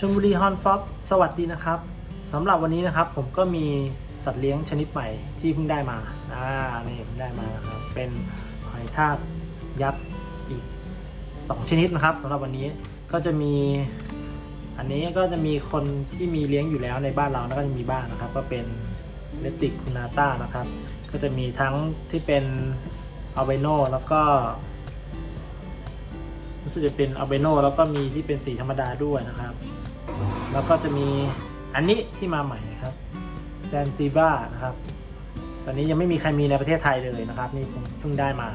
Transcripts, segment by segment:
ชลบุรีฮอนฟ็อกสวัสดีนะครับสำหรับวันนี้นะครับผมก็มีสัตว์เลี้ยงชนิดใหม่ที่เพิ่งได้มาอ่านี่เพิ่งได้มานะครับเป็นหอยทากยักษ์อีก 2 ชนิดนะครับสำหรับวันนี้ก็จะมีอันนี้ก็จะมีคนที่มีเลี้ยงอยู่แล้วในบ้านเราแล้วก็จะมีบ้างนะครับ ก็เป็นเลติกคูนาต้านะครับ ก็จะมีทั้งที่เป็นอัลเบโนแล้วก็รู้สึกจะเป็นอัลเบโนแล้วก็มีที่เป็นสีธรรมดาด้วยนะครับ แล้วก็จะมีอันนี้ที่มาใหม่ครับแซนซีบ้านะครับ ตอนนี้ยังไม่มีใครมีในประเทศไทยเลยนะครับ นี่ผมเพิ่งได้มา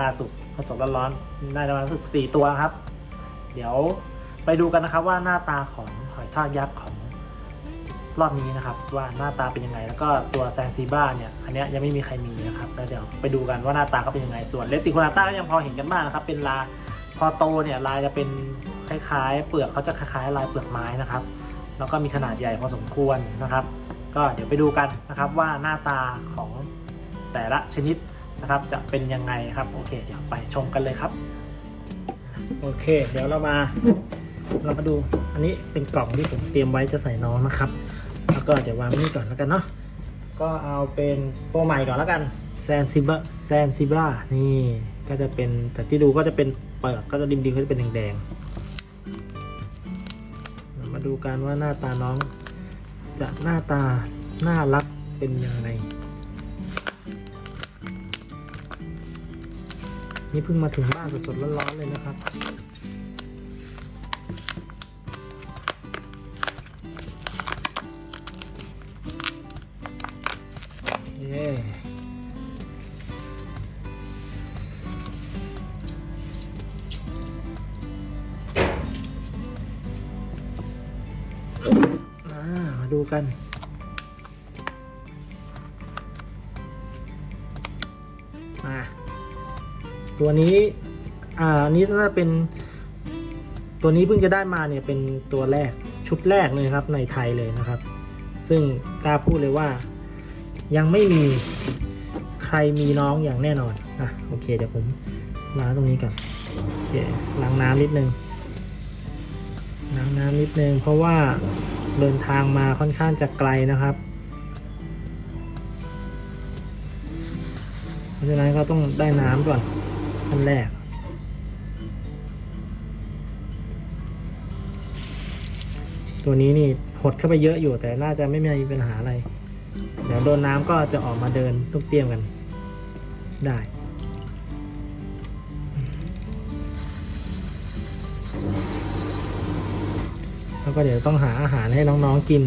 ล่าสุดผสดๆร้อนๆได้ประมารู้สึกสี่ตัวครับ เดี๋ยวไปดูกันนะครับว่าหน้าตาของหอยทากยักษ์ของรอบนี้นะครับ ว่าหน้าตาเป็นยังไง แล้วก็ตัวแซนซีบ้าเนี่ยอันนี้ยยังไม่มีใครมีนะครับแล้วเดี๋ยวไปดูกันว่าหน้าตาเขาเป็นยังไงส่วนเลติโคนาต้าก็ยังพอเห็นกันบ้างนะครับ เป็นลา พอโตเนี่ยลายจะเป็นคล้ายๆ เปลือกเขาจะคล้ายๆ ลายเปลือกไม้นะครับ แล้วก็มีขนาดใหญ่พอสมควรนะครับ ก็เดี๋ยวไปดูกันนะครับว่าหน้าตาของแต่ละชนิดนะครับจะเป็นยังไงครับโอเค เดี๋ยวไปชมกันเลยครับโอเค เดี๋ยวเรามาเรามาดูอันนี้เป็นกล่องที่ผมเตรียมไว้จะใส่น้องนะครับ แล้วก็เดี๋ยววางนี่ก่อนแล้วกันเนาะก็เอาเป็นตัวใหม่ก่อนแล้วกันแซนซิบแซนซิบรานี่ก็จะเป็นแต่ที่ดูก็จะเป็น เปลือกก็จะดิมดิมๆก็จะเป็นแดงๆมาดูกันว่าหน้าตาน้อง จะหน้าตาน่ารักเป็นยังไงนี่เพิ่งมาถึงบ้านสดๆร้อนๆเลยนะครับ กันมาตัวนี้ อ่านนี้น่าจะเป็น ตัวนี้เพิ่งจะได้มาเนี่ยเป็นตัวแรกชุดแรกเลยครับในไทยเลยนะครับ ซึ่งกล้าพูดเลยว่า ยังไม่มีใครมีน้องอย่างแน่นอนอะโอเคเดี๋ยวผมล้างตรงนี้ก่อนโอเคล้างน้ำนิดนึงล้างน้ำนิดนึงเพราะว่า เดินทางมาค่อนข้างจะไกลนะครับ เพราะฉะนั้นก็ต้องได้น้ำก่อนขั้นแรกตัวนี้นี่หดเข้าไปเยอะอยู่แต่น่าจะไม่มีปัญหาอะไร เดี๋ยวโดนน้ำก็จะออกมาเดินตุ้มเตี้ยมกันได้ แล้วก็เดี๋ยวต้องหาอาหารให้น้องๆกิน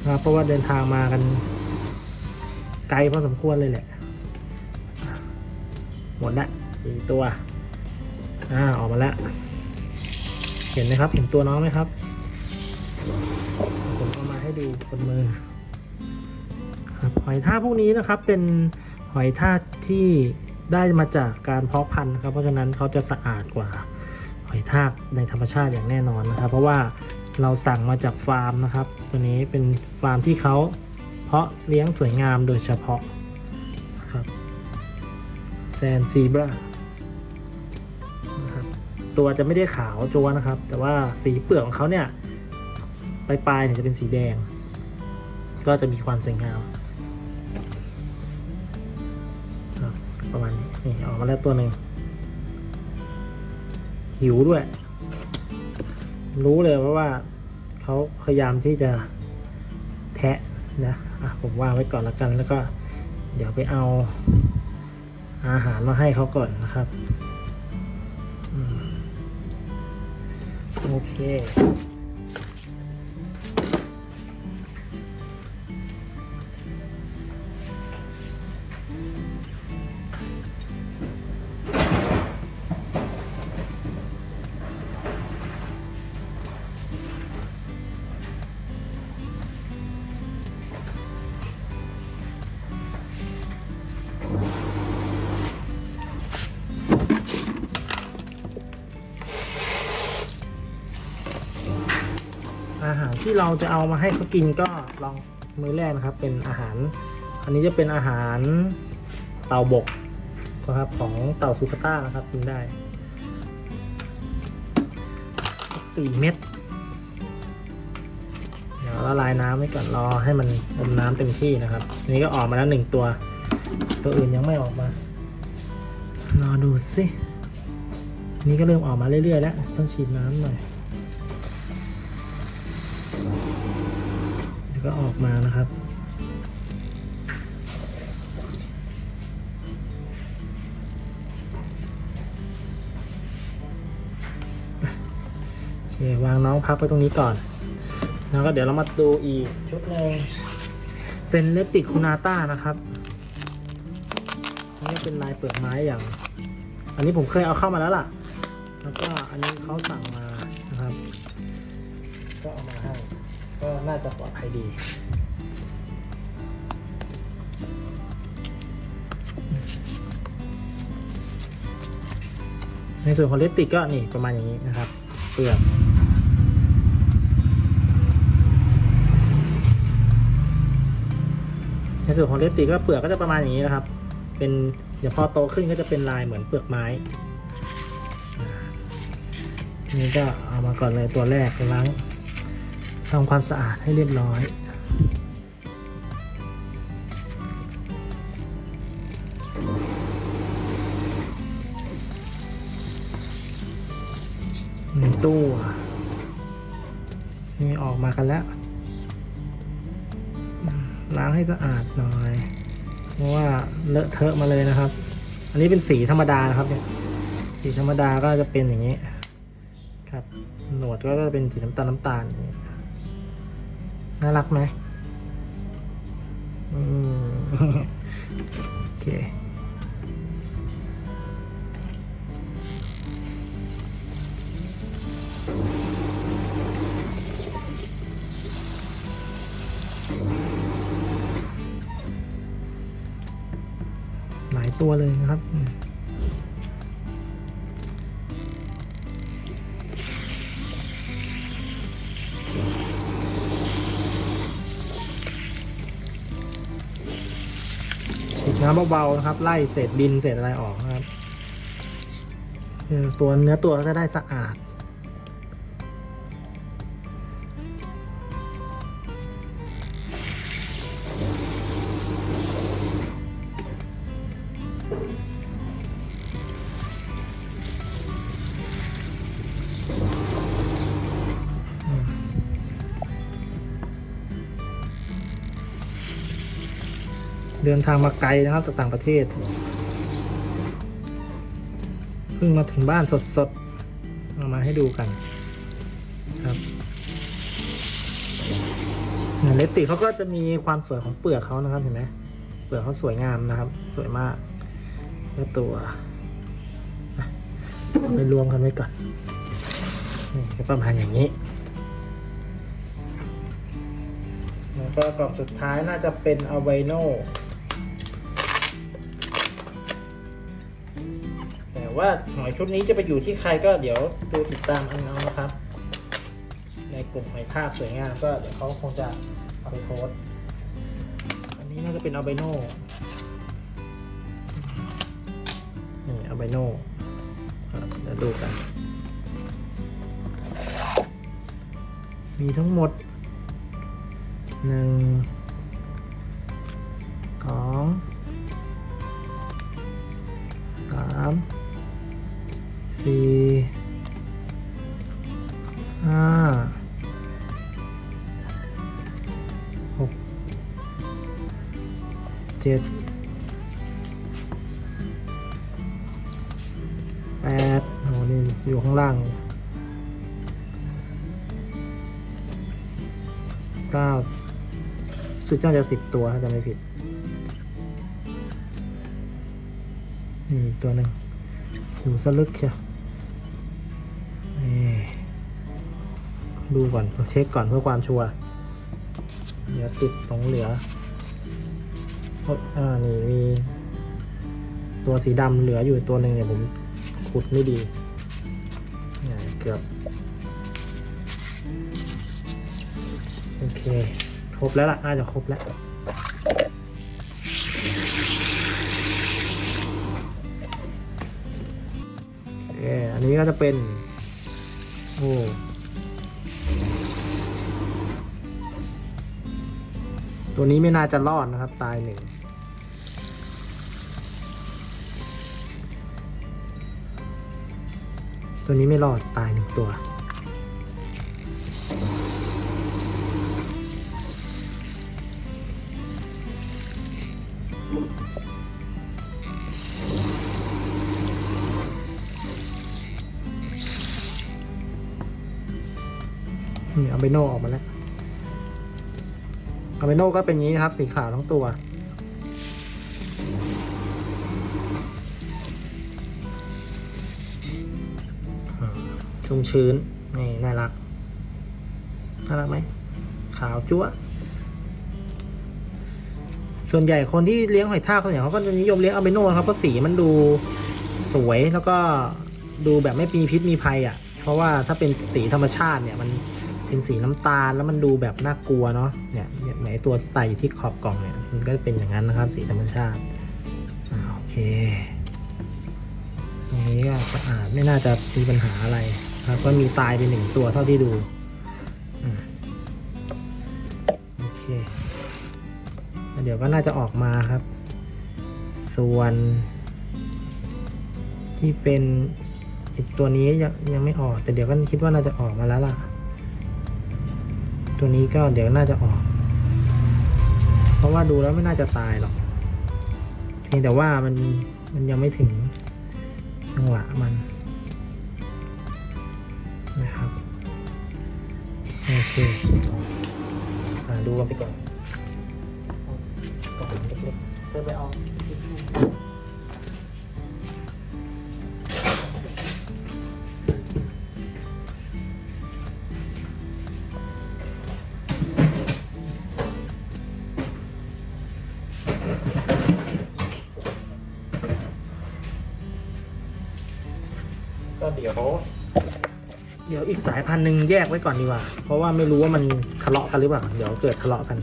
นะครับเพราะว่าเดินทางมากัน ไกลพอสมควรเลยแหละ หมดละสี่ตัวอ่าออกมาแล้วเห็นไหมครับ เห็นตัวน้องไหมครับ ผมเอามาให้ดูบนมือครับหอยท่าพวกนี้นะครับเป็นหอยท่าที่ได้มาจากการเพาะพันธุ์ครับ เพราะฉะนั้นเขาจะสะอาดกว่า หอยทากในธรรมชาติอย่างแน่นอนนะครับ เพราะว่าเราสั่งมาจากฟาร์มนะครับ ตัวนี้เป็นฟาร์มที่เขาเพาะเลี้ยงสวยงามโดยเฉพาะครับแซนซีบรานะครับตัวจะไม่ได้ขาวจัวนะครับ แต่ว่าสีเปลือกของเขาเนี่ยปลายๆเนี่ยจะเป็นสีแดง ก็จะมีความสวยงามประมาณนี้นี่ออกมาแล้วตัวหนึ่ง หิวด้วย รู้เลยว่าว่าเขาพยายามที่จะแทะนะอะผมวางไว้ก่อนละกันแล้วก็เดี๋ยวไปเอาอาหารมาให้เขาก่อนนะครับอโอเค ที่เราจะเอามาให้เขากินก็ลองมื้อแรกนะครับ เป็นอาหาร อันนี้จะเป็นอาหารเต่าบกนะครับของเต่าซูคาต้านะครับกินได้สี่เม็ดเดี๋ยวละลายน้ำไว้ก่อนรอให้มันอมน้ำเต็มที่นะครับอันนี้ก็ออกมาแล้วหนึ่งตัว ตัวอื่นยังไม่ออกมารอดูสิอันนี่ก็เริ่มออกมาเรื่อยๆแล้ว ต้องฉีดน้ำหน่อย ก็ออกมานะครับ โอเควางน้องพักไว้ตรงนี้ก่อน แล้วก็เดี๋ยวเรามาดูอีกชุดหนึ่งเป็นเลติคูนาต้านะครับนนี้เป็นลายเปลือกไม้อย่าง อันนี้ผมเคยเอาเข้ามาแล้วล่ะ แล้วก็อันนี้เขาสั่งมานะครับ ก็เอามาให้ ก็น่าจะปลอดภัยดีในส่วนของเลปติกก็นี่ประมาณอย่างนี้นะครับเปลือกในส่วนของเลปติกก็เปลือกก็จะประมาณอย่างนี้นะครับ เป็นเดี๋ยวพอโตขึ้นก็จะเป็นลายเหมือนเปลือกไม้ นี่ก็เอามาก่อนเลยตัวแรกล้าง ทำความสะอาดให้เรียบร้อยหนึ่งตู้นี่ออกมากันแล้ว ล้างให้สะอาดหน่อย เพราะว่าเลอะเทอะมาเลยนะครับ อันนี้เป็นสีธรรมดานะครับเนี่ย สีธรรมดาก็จะเป็นอย่างนี้ ครับ หนวดก็จะเป็นสีน้ำตาลน้ำตาลอย่างนี้ น่ารักไหมอืมโอเคหลายตัวเลยนะครับ น้ำเบาๆนะครับ ไล่เศษดินเศษอะไรออกนะครับ ตัวเนื้อตัวก็จะได้สะอาด เดินทางมาไกลนะครับจากต่างประเทศเพิ่งมาถึงบ้านสดๆเอามาให้ดูกันครับเลติเขาก็จะมีความสวยของเปลือกเขานะครับเห็นไหมเปลือกเขาสวยงามนะครับ สวยมากแล้วตัวอะเอาไปรวมกันไว้ก่อนนี่ประมาณอย่างนี้แล้วก็กล่องสุดท้ายน่าจะเป็นอัลไบโน ว่าหอยชุดนี้จะไปอยู่ที่ใครก็เดี๋ยวดูติดตามอันเอานะครับ ในกลุ่มหอยทากสวยงามก็เดี๋ยวเขาคงจะเอาไปโพสอันนี้น่าจะเป็นอัลไบโนนี่อัลไบโนครับเดี๋ยวดูกัน มีทั้งหมดหนึ่งสองสาม สี่ห้าหกเจ็ดแปดโอ้นี่อยู่ข้างล่างเก้าสึกน่าจะสิบตัวถ้าจะไม่ผิดนี่ตัวหนึ่งอยู่สลึกใช่ ดูก่อนเช็คก่อนเพื่อความชัวร์เดี๋ยวติดหลงเหลืออ่านี่มีตัวสีดำเหลืออยู่ตัวหนึ่งเนี่ยผมขุดไม่ดีเนี่ยเกือบโอเค ครบแล้วล่ะน่าจะครบแล้วโอเคอันนี้ก็จะเป็น โอ้ ตัวนี้ไม่น่าจะรอดนะครับ ตายหนึ่งตัวนี้ไม่รอดตายหนึ่งตัว นี่เอาเบโนออกมาแล้ว เอาเบโนก็เป็นงนี้นะครับ สีขาวทั้งตัว ชุ่มชื้น นี่ น่ารัก น่ารักไหม ขาวจั๊วส่วนใหญ่คนที่เลี้ยงหอยทากส่วนใหญ่เขาก็จะนิยมเลี้ยงอาเบโนะครับเพราะสีมันดูสวยแล้วก็ดูแบบไม่มีพิษมีภัยอะ เพราะว่าถ้าเป็นสีธรรมชาติเนี่ยมัน เป็นสีน้ำตาลแล้วมันดูแบบน่ากลัวเนาะเนี่ยเหมือนตัวไตอยู่ที่ขอบกล่องเนี่ยมันก็เป็นอย่างนั้นนะครับสีธรรมชาติอาโอเค ตรงนี้ก็สะอาดไม่น่าจะมีปัญหาอะไรครับก็มีตายไปหนึ่งตัวเท่าที่ดูอโอเคเดี๋ยวก็น่าจะออกมาครับ ส่วน ที่เป็นอีกตัวนี้ยังยังไม่ออก แต่เดี๋ยวก็คิดว่าน่าจะออกมาแล้วล่ะ ตัวนี้ก็เดี๋ยวน่าจะออก เพราะว่าดูแล้วไม่น่าจะตายหรอกเพียงแต่ว่ามันมันยังไม่ถึงจังหวะมันนะครับโอเคอ่าดูกันไปก่อนก่อนเล็กๆเธอไปเอา เดี๋ยวเดี๋ยวอีกสายพันธุ์หนึ่งแยกไว้ก่อนดีกว่า เพราะว่าไม่รู้ว่ามันทะเลาะกันหรือเปล่า เดี๋ยวเกิดทะเลาะกัน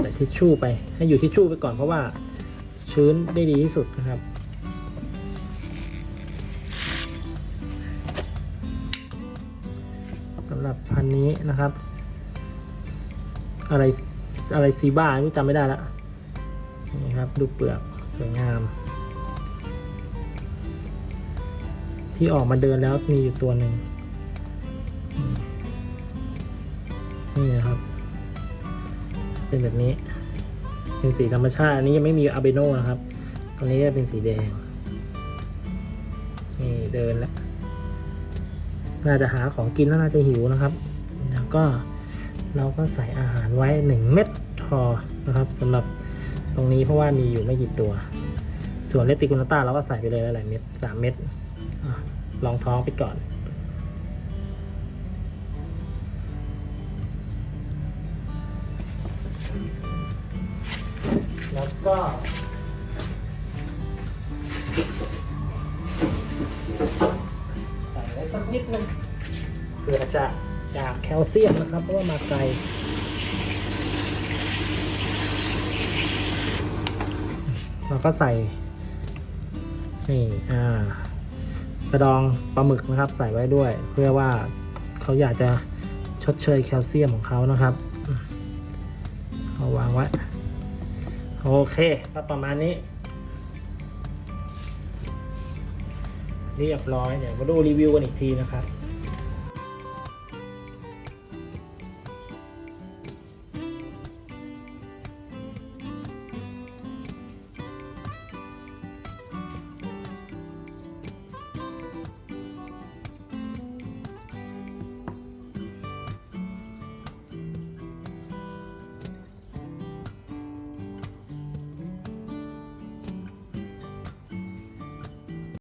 ใส่ทิชชู่ไป ให้อยู่ทิชชู่ไปก่อนเพราะว่าชื้นได้ดีที่สุดนะครับ นะครับ อะไรอะไรซีบ้าไม่จำไม่ได้ละนี่ครับดูเปลือกสวยงาม ที่ออกมาเดินแล้วมีอยู่ตัวหนึ่งนี่นะครับ เป็นแบบนี้ เป็นสีธรรมชาติ อันนี้ยังไม่มีอาเบโนนะครับ ตรงนี้จะเป็นสีแดง นี่เดินแล้ว น่าจะหาของกินแล้วน่าจะหิวนะครับ ก็เราก็ใส่อาหารไว้ 1 เม็ดพอนะครับสำหรับตรงนี้เพราะว่ามีอยู่ไม่กี่ตัว ส่วนเลติกุนต้าเราก็ใส่ไปเลยหลายเม็ดสามเม็ดอลองท้องไปก่อนแล้วก็ใส่ไว้สักนิดนึงเพื่อจะ จากแคลเซียมนะครับ เพราะว่ามาไกลเราก็ใส่นี่อ่ากระดองปลาหมึกนะครับ ใส่ไว้ด้วย เพื่อว่าเขาอยากจะชดเชยแคลเซียมของเขานะครับเอาวางไว้ โอเคก็ประมาณนี้ เรียบร้อยเดี๋ยวมาดูรีวิวกันอีกทีนะครับ